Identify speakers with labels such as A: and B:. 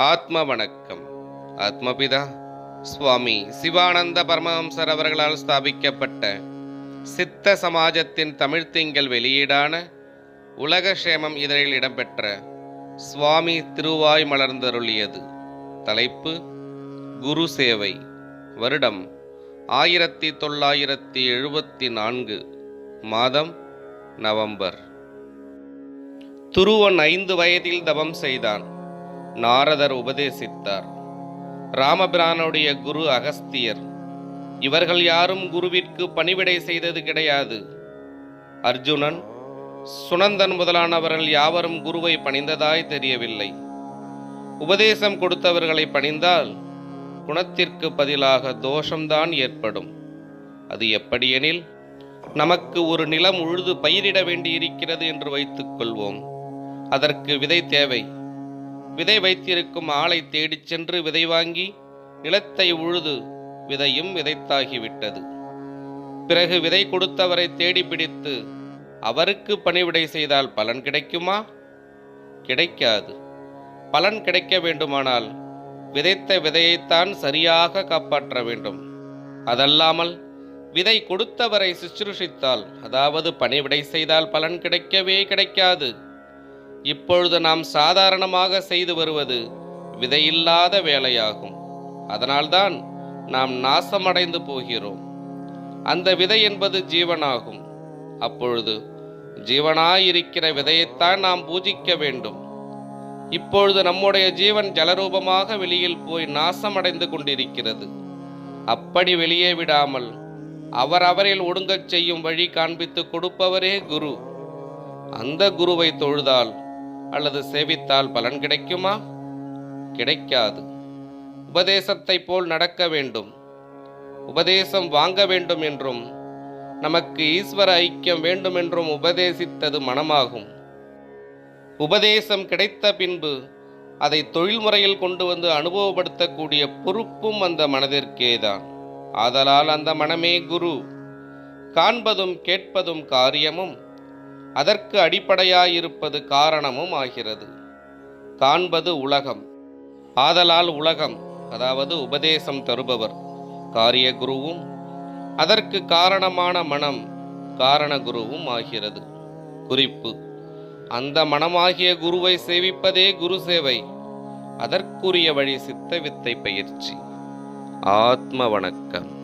A: ஆத்ம வணக்கம் ஆத்மபிதா சுவாமி சிவானந்த பரமஹம்சர் அவர்களால் ஸ்தாபிக்கப்பட்ட சித்த சமாஜத்தின் தமிழ் திங்கள் வெளியீடான உலகக்ஷேமம் இதழில் இடம்பெற்ற சுவாமி திருவாய் மலர்ந்தருளியது. தலைப்பு குரு சேவை. வருடம் ஆயிரத்தி தொள்ளாயிரத்தி எழுபத்தி நான்கு மாதம் நவம்பர். துருவன் ஐந்து வயதில் தவம் செய்தான். நாரதர் உபதேசித்தார். ராமபிரானுடைய குரு அகஸ்தியர் இவர்கள் யாரும் குருவிற்கு பணிவிடை செய்தது கிடையாது. அர்ஜுனன் சுனந்தன் முதலானவர்கள் யாவரும் குருவை பணிந்ததாய் தெரியவில்லை. உபதேசம் கொடுத்தவர்களை பணிந்தால் குணத்திற்கு பதிலாக தோஷம்தான் ஏற்படும். அது எப்படியெனில் நமக்கு ஒரு நிலம் உழுது பயிரிட வேண்டியிருக்கிறது என்று வைத்துக் கொள்வோம் அதற்கு விதை தேவை. விதை வைத்திருக்கும் ஆளை தேடிச் சென்று விதை வாங்கி நிலத்தை உழுது விதையும் விதைத்தாகிவிட்டது. பிறகு விதை கொடுத்தவரை தேடி பிடித்து அவருக்கு பணிவிடை செய்தால் பலன் கிடைக்குமா? கிடைக்காது. பலன் கிடைக்க வேண்டுமானால் விதைத்த விதையைத்தான் சரியாக காப்பாற்ற வேண்டும். அதல்லாமல் விதை கொடுத்தவரை சுச்சுருஷித்தால் அதாவது பணிவிடை செய்தால் பலன் கிடைக்கவே கிடைக்காது. இப்பொழுது நாம் சாதாரணமாக செய்து வருவது விதையில்லாத வேலையாகும். அதனால்தான் நாம் நாசமடைந்து போகிறோம். அந்த விதை என்பது ஜீவனாகும். அப்பொழுது ஜீவனாயிருக்கிற விதையைத்தான் நாம் பூஜிக்க வேண்டும். இப்பொழுது நம்முடைய ஜீவன் ஜலரூபமாக வெளியில் போய் நாசமடைந்து கொண்டிருக்கிறது. அப்படி வெளியே விடாமல் அவர் அவரில் ஒடுங்கச் செய்யும் வழி காண்பித்து கொடுப்பவரே குரு. அந்த குருவை தொழுதால் அல்லது சேவித்தால் பலன் கிடைக்குமா? கிடைக்காது. உபதேசத்தை போல் நடக்க வேண்டும். உபதேசம் வாங்க வேண்டும் என்றும் நமக்கு ஈஸ்வர ஐக்கியம் வேண்டும் என்றும் உபதேசித்தது மனமாகும். உபதேசம் கிடைத்த பின்பு அதை தொழில்முறையில் கொண்டு வந்து அனுபவப்படுத்தக்கூடிய பொறுப்பும் அந்த மனதிற்கேதான். ஆதலால் அந்த மனமே குரு. காண்பதும் கேட்பதும் காரியமும் அதற்கு அடிப்படையாயிருப்பது காரணமும் ஆகிறது. காண்பது உலகம். ஆதலால் உலகம் அதாவது உபதேசம் தருபவர் காரிய குருவும் அதற்கு காரணமான மனம் காரண குருவும் ஆகிறது. குறிப்பு அந்த மனமாகிய குருவை சேவிப்பதே குரு சேவை. அதற்குரிய வழி சித்த வித்தை பயிற்சி. ஆத்ம வணக்கம்.